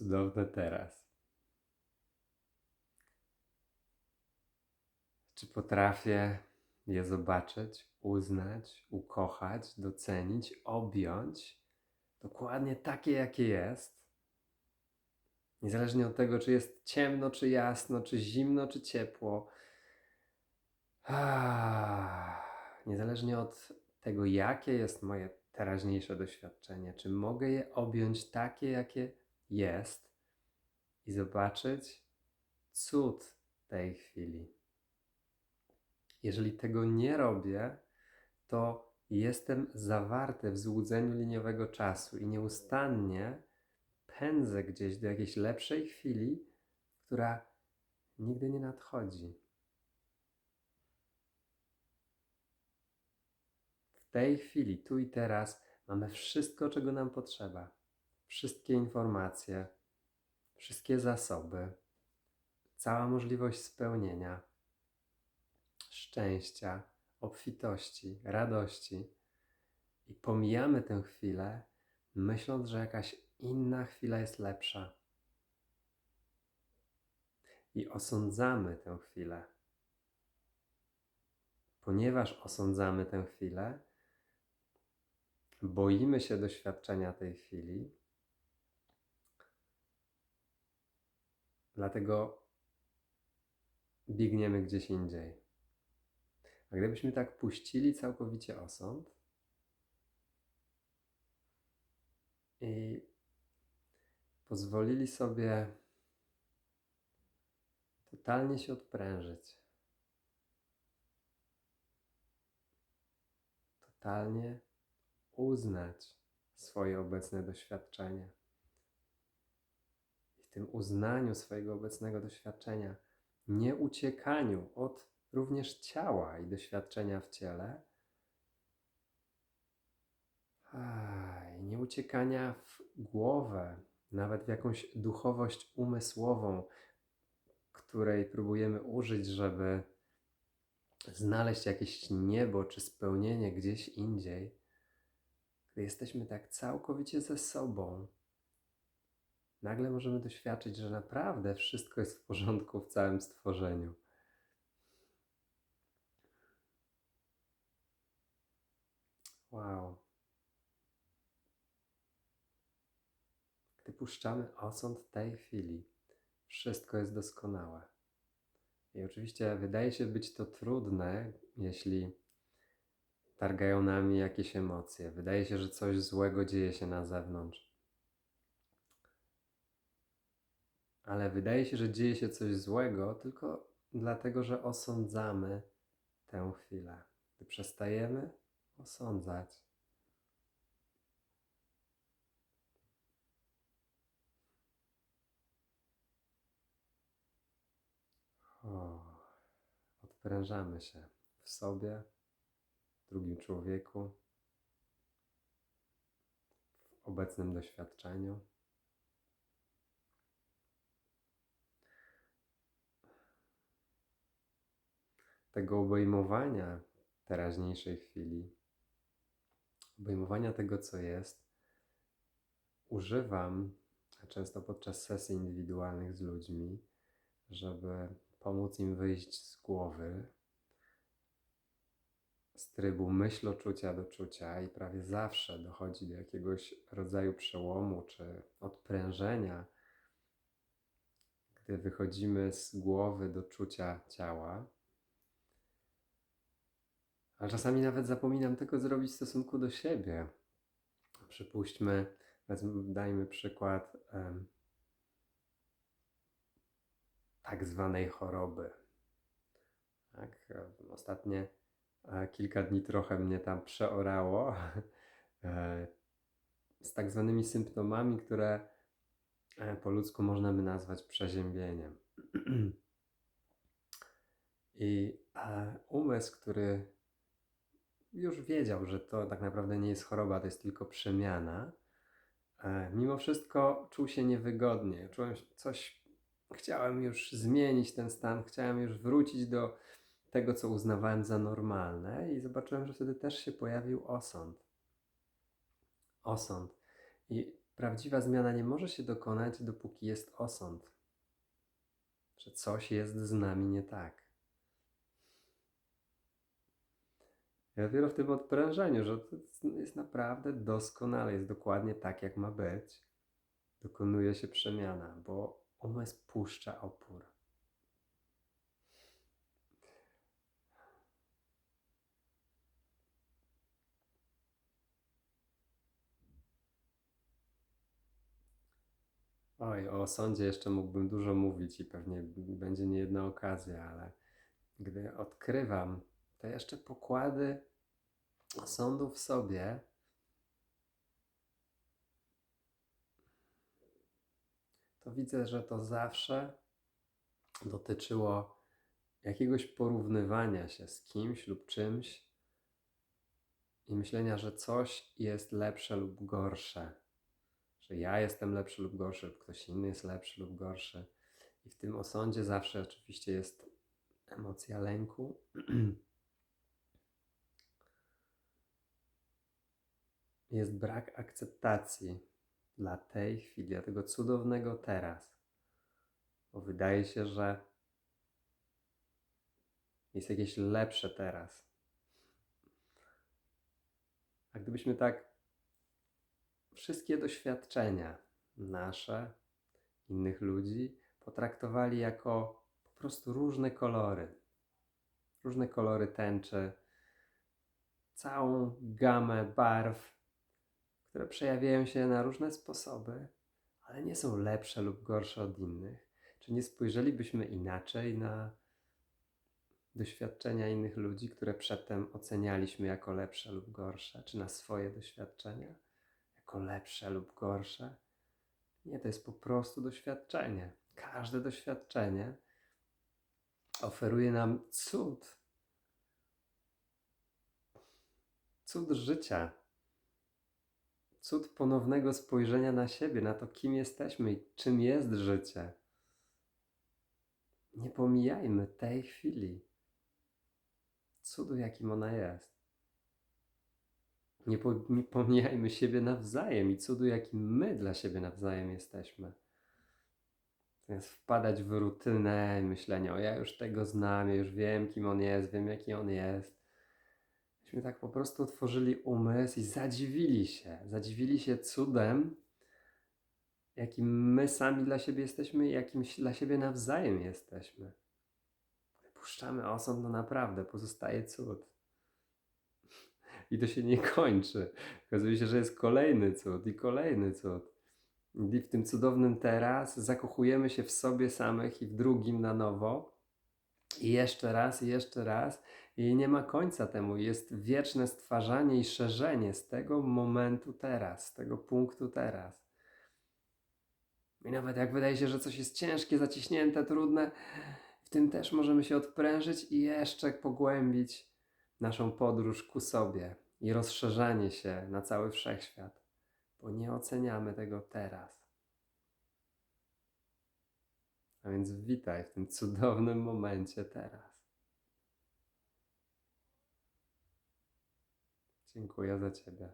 cudowne teraz. Czy potrafię je zobaczyć, uznać, ukochać, docenić, objąć dokładnie takie, jakie jest? Niezależnie od tego, czy jest ciemno, czy jasno, czy zimno, czy ciepło. Ah, Niezależnie od tego, jakie jest moje teraźniejsze doświadczenie, czy mogę je objąć takie, jakie jest i zobaczyć cud tej chwili. Jeżeli tego nie robię, to jestem zawarty w złudzeniu liniowego czasu i nieustannie pędzę gdzieś do jakiejś lepszej chwili, która nigdy nie nadchodzi. W tej chwili, tu i teraz, mamy wszystko, czego nam potrzeba. Wszystkie informacje, wszystkie zasoby, cała możliwość spełnienia, szczęścia, obfitości, radości. I pomijamy tę chwilę, myśląc, że jakaś inna chwila jest lepsza. I osądzamy tę chwilę. Ponieważ osądzamy tę chwilę, boimy się doświadczenia tej chwili, dlatego biegniemy gdzieś indziej. A gdybyśmy tak puścili całkowicie osąd i pozwolili sobie totalnie się odprężyć, totalnie uznać swoje obecne doświadczenie. I tym uznaniu swojego obecnego doświadczenia, nie uciekaniu od również ciała i doświadczenia w ciele, aj, nie uciekania w głowę, nawet w jakąś duchowość umysłową, której próbujemy użyć, żeby znaleźć jakieś niebo czy spełnienie gdzieś indziej, gdy jesteśmy tak całkowicie ze sobą, nagle możemy doświadczyć, że naprawdę wszystko jest w porządku w całym stworzeniu. Wow. Gdy puszczamy osąd tej chwili, wszystko jest doskonałe. I oczywiście wydaje się być to trudne, jeśli targają nami jakieś emocje. Wydaje się, że coś złego dzieje się na zewnątrz. Ale wydaje się, że dzieje się coś złego tylko dlatego, że osądzamy tę chwilę. Gdy przestajemy osądzać, o, odprężamy się w sobie, w drugim człowieku, w obecnym doświadczeniu. Tego obejmowania teraźniejszej chwili, obejmowania tego, co jest, używam często podczas sesji indywidualnych z ludźmi, żeby pomóc im wyjść z głowy, z trybu myśl-czucia do czucia i prawie zawsze dochodzi do jakiegoś rodzaju przełomu czy odprężenia, gdy wychodzimy z głowy do czucia ciała. A czasami nawet zapominam tego zrobić w stosunku do siebie. Przypuśćmy, dajmy przykład em, tak zwanej choroby. Tak? Ostatnie e, kilka dni trochę mnie tam przeorało e, z tak zwanymi symptomami, które e, po ludzku można by nazwać przeziębieniem. I umysł, który już wiedział, że to tak naprawdę nie jest choroba, to jest tylko przemiana, e, mimo wszystko czuł się niewygodnie. Czułem coś, chciałem już zmienić ten stan, chciałem już wrócić do tego, co uznawałem za normalne, i zobaczyłem, że wtedy też się pojawił osąd. Osąd. I prawdziwa zmiana nie może się dokonać, dopóki jest osąd, że coś jest z nami nie tak. I dopiero w tym odprężeniu, że to jest- jest naprawdę doskonale, jest dokładnie tak, jak ma być, dokonuje się przemiana, bo umysł puszcza opór. Oj, o sądzie jeszcze mógłbym dużo mówić i pewnie będzie niejedna okazja, ale gdy odkrywam te jeszcze pokłady sądu w sobie, to widzę, że to zawsze dotyczyło jakiegoś porównywania się z kimś lub czymś i myślenia, że coś jest lepsze lub gorsze, że ja jestem lepszy lub gorszy, lub ktoś inny jest lepszy lub gorszy. I w tym osądzie zawsze oczywiście jest emocja lęku. Jest brak akceptacji dla tej chwili, dla tego cudownego teraz. Bo wydaje się, że jest jakieś lepsze teraz. A gdybyśmy tak wszystkie doświadczenia nasze, innych ludzi, potraktowali jako po prostu różne kolory. Różne kolory tęczy, całą gamę barw, które przejawiają się na różne sposoby, ale nie są lepsze lub gorsze od innych. Czy nie spojrzelibyśmy inaczej na doświadczenia innych ludzi, które przedtem ocenialiśmy jako lepsze lub gorsze, czy na swoje doświadczenia jako lepsze lub gorsze? Nie, to jest po prostu doświadczenie. Każde doświadczenie oferuje nam cud. Cud życia. Cud ponownego spojrzenia na siebie, na to, kim jesteśmy i czym jest życie. Nie pomijajmy tej chwili. Cudu, jakim ona jest. Nie, po, nie pomijajmy siebie nawzajem i cudu, jakim my dla siebie nawzajem jesteśmy. Zamiast wpadać w rutynę i myślenie, o ja już tego znam, ja już wiem, kim on jest, wiem, jaki on jest. Myśmy tak po prostu otworzyli umysł i zadziwili się. Zadziwili się cudem, jakim my sami dla siebie jesteśmy i jakim dla siebie nawzajem jesteśmy. Puszczamy osąd, no naprawdę pozostaje cud. I to się nie kończy. Okazuje się, że jest kolejny cud i kolejny cud. I w tym cudownym teraz zakochujemy się w sobie samych i w drugim na nowo. I jeszcze raz, i jeszcze raz. I nie ma końca temu. Jest wieczne stwarzanie i szerzenie z tego momentu teraz, z tego punktu teraz. I nawet jak wydaje się, że coś jest ciężkie, zaciśnięte, trudne, w tym też możemy się odprężyć i jeszcze pogłębić naszą podróż ku sobie i rozszerzanie się na cały wszechświat, bo nie oceniamy tego teraz. A więc witaj w tym cudownym momencie teraz. Dziękuję za Ciebie.